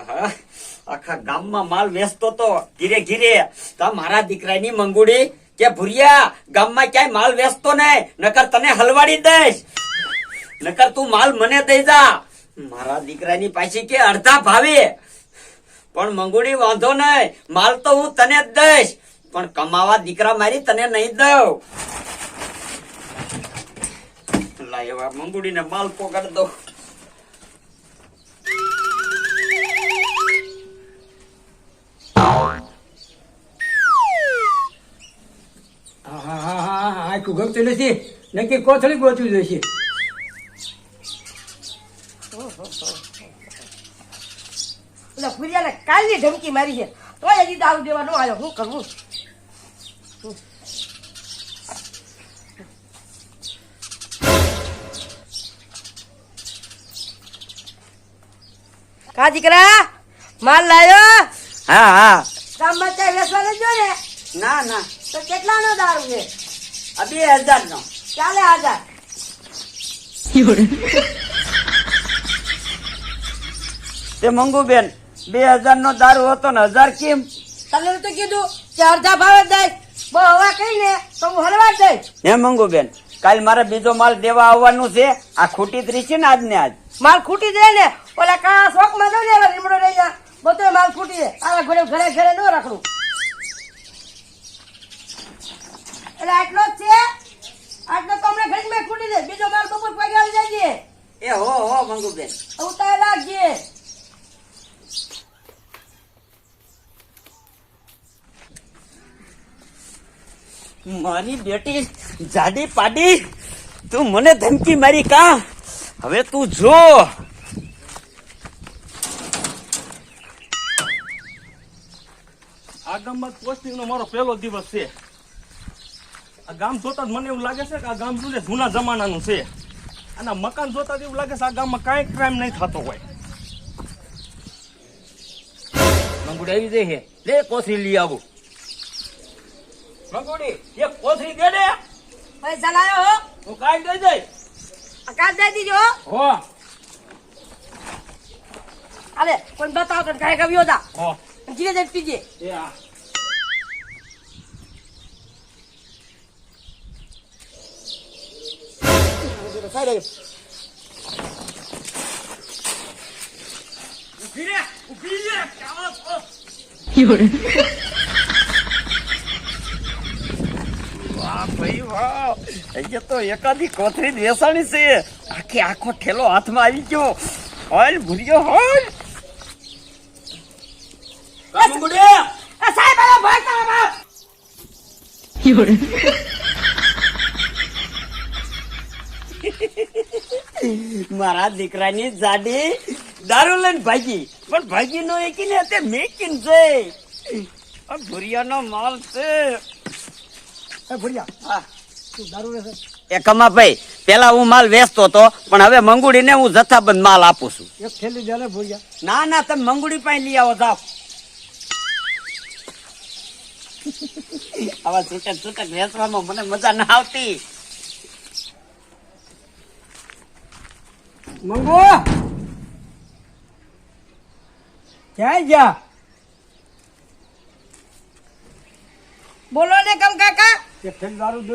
આખા ગામમાં માલ વેચતો તો ધીરે ધીરે. મારા દીકરાની મંગુડી કે, ભૂરિયા, ગામમાં ક્યાંય માલ વેચતો નહીં, નકર તને હલવાડી દઈશ. નકર તું માલ મને દઈ જા. મારા દીકરાની પાછી કે અડધા ભાવે. પણ મંગુડી, વાંધો નહીં, માલ તો હું તને જ દઈશ. પણ કમાવા દીકરા મારી તને નહીં દઉં. લાય મંગુડીને માલ પોગાડ દો ગમતું નથી. નક્કી કોથળી ગોતવી જોઈશે. એટલે ફુરિયાને કાલની ધમકી મારી છે. તો હજી દારૂ દેવા નો આવ્યો. શું કરવું કા દીકરા? માલ લાવ્યો હા હા. ગામમાં ચાય વેચવા લઈ ને? ના ના. તો કેટલાનો દારૂ છે? આ બે હજાર નો. ચાલે હાજર તે મંગુ બેન બે હજાર નો દારૂ હતો ને હજાર કેમ? તને તો કીધું કે અડધા ભાવે દઈશ બહુ હવા કઈ ને તો હું હલવા દઈશ હે મંગુ બેન કાલ મારે બીજો માલ દેવા આવવાનું છે. આ ખૂટી ત્રી છે ને આજ ને આજ. માલ ખૂટી જાય ને ઓલા કા શોખમાં જાવ ને એવા લીમડો રહી જા. બધો માલ ખૂટી જાય. આ ઘરે ઘરે ઘરે ન રાખડું એટલે આટલો જ છે? આટલો તો અમને ઘડી માં ખૂટી દે. બીજો માલ બપોર પગે આવી જાય એ હો હો મંગુ બેન ઉતાર રાખજે. મારી બેટી જાડી પાડી. તું મને ધમકી મારી કા? હવે તું જો. આ ગામમાં પોસ્ટિંગ નો મારો પહેલો દિવસ છે. આ ગામ જોતા જ મને એવું લાગે છે કે આ ગામ શું છે જૂના જમાનાનું છે. અને મકાન જોતા જ એવું લાગે છે આ ગામમાં કાંઈ ક્રાઇમ નહીં થતો હોય. મંગુડી આવી જઈ હે લે કોથળી લઈ આવું. મંગુડી એક કોથળી દે દે પૈસા લાયો હો. હું કાઈ દઈ દઈ આ કાઢ દઈ દીજો હો. હો. અરે કોઈ બતાવો તો કાંઈ કવ્યો હતા હો. ધીરે ધીરે પીજે. એ આ ઊભી રે ઊભી રે છો વાહ ભાઈ વાહ. અહીંયા તો એકાદી કોથળી જ છે. આખે આખો ઠેલો હાથમાં આવી ગયો. Hall ભૂલ્યો hall. કામુંગુડી આ સાહેબ આવો ભાઈ તારા બાપ મારા દીકરાની જાડી દારૂ લઈને ભાગી. પણ ભાગી નો એકીને તે મેકીન છે? ભુરિયાનો માલ છે. ભુરિયા હા. તું દારૂ લેશે એ કમાભાઈ પેલા હું માલ વેચતો હતો પણ હવે મંગુડીને હું જથ્થાબંધ માલ આપું છું. એક થેલી દે ને ના ના તમે મંગુડી પાસે લઈ આવો જાઓ. આવા છૂટક છૂટક વેચવામાં મને મજા ના આવતી. મંગો! ક્યાં ગયા? બોલો ને કમ કાકા. કે થેલી દારૂ દો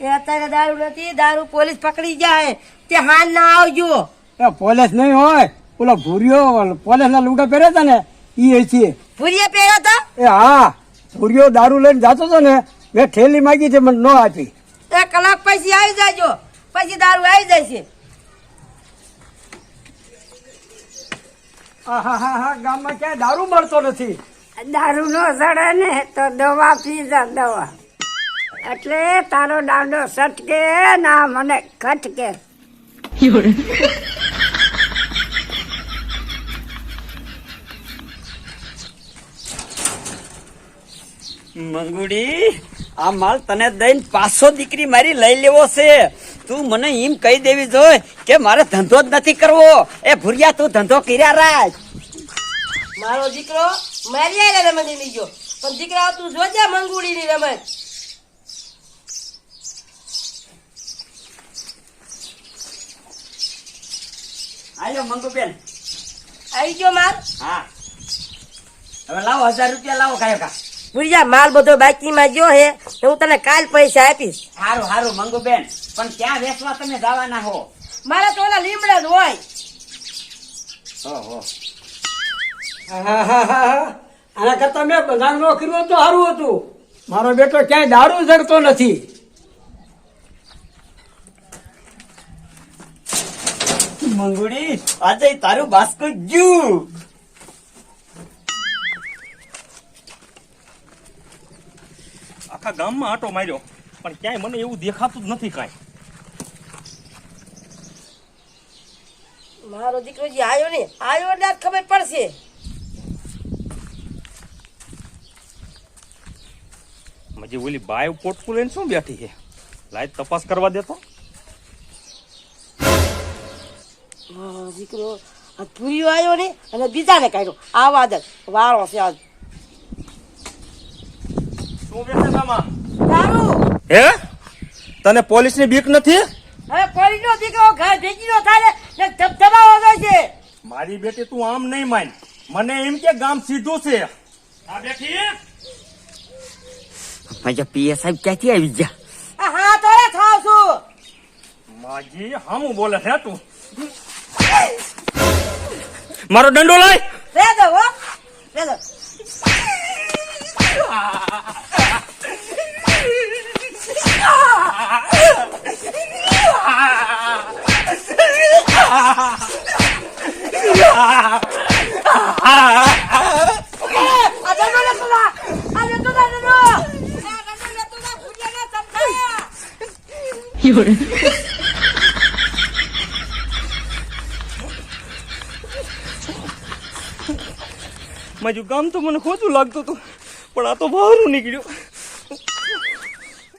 એ અત્યારે દારૂ નથી દારૂ પોલીસ પકડી જાય. તે હાલ ના આવજો. એ પોલીસ નહીં હોય. ઓલો ભૂરિયો પોલીસ ના લુગડા પહેર્યા હતા ને ઈ છે. ભૂરીએ પહેર્યો તો એ હા ભૂરિયો દારૂ લઈને જાતો હતો ને મેં થેલી માગી છે મને ન આપી. એક કલાક પછી આવી જાજો. પછી દારૂ આવી જશે હા હા હા હા ગામમાં ક્યાંય દારૂ મળતો નથી. દારૂ નો સડે ને તો દવા પી જા દવા. એટલે તારો દાંડો સટકે ના મને ખટકે. મંગુડી આ માલ તને દઈને પાછો દીકરી મારી લઈ લેવો છે. તું મને એમ કહી દેવી જોઈ કે મારે ધંધો જ નથી કરવો. એ ભૂરિયા તું ધંધો કર્યા રાખ મારો દીકરો મારી આરે રમત લઈ ગયો. પણ દીકરા તું જોજે મંગુડી ની રમત. આયો મંગુબેન. આવી ગયો માલ હા. હવે લાવો હજાર રૂપિયા લાવો કાયો કા ભૂરિયા માલ બધો બાકીમાં ગયો હે. હું તને કાલ પૈસા આપીશ. સારું સારું મંગુ બેન પણ ત્યાં વેચવા તમે જવાના હો? મારે તો ઓલા લીમડા જ હોય. ઓહો. આના કરતા મેં બધા નો કર્યું તો સારું હતું. મારો બેટો ક્યાંય દારૂ જડતો નથી. મંગુડી આજે તારું બાસ્કો જ્યુ. આખા ગામમાં આટો માર્યો. પણ ક્યાંય મને એવું દેખાતું જ નથી કાંઈ. મારો દીકરો જે આવ્યો ને આવ્યો એટલે આજ ખબર પડશે. મજી ઓલી બાય પોટકું લઈને શું બેઠી છે? લાય તપાસ કરવા દેતો દીકરો ભૂરિયો આવ્યો ને અને બીજાને કાઢ્યો. આ વાદળ વાળો છે આજ. શું બેસે ગામમાં દારૂ હે? તને પોલીસની બીક નથી? હવે કોઈનો દીકરો ઘર ભેગી નો થાય ને ધબધબાવો જાય છે. મારી બેટી તું આમ નહીં માન. મને એમ કે ગામ સીધું છે. આ બેઠી માજા પીએ સાહેબ ક્યાંથી આવી ગયા? હા તો રે થાવ છું. માજી હામું બોલે છે તું. મારો દંડો રે દો રે દો સમજાયા મારું ગામ તો મને ખોટું લાગતું હતું પણ આ તો બહાર નીકળ્યું.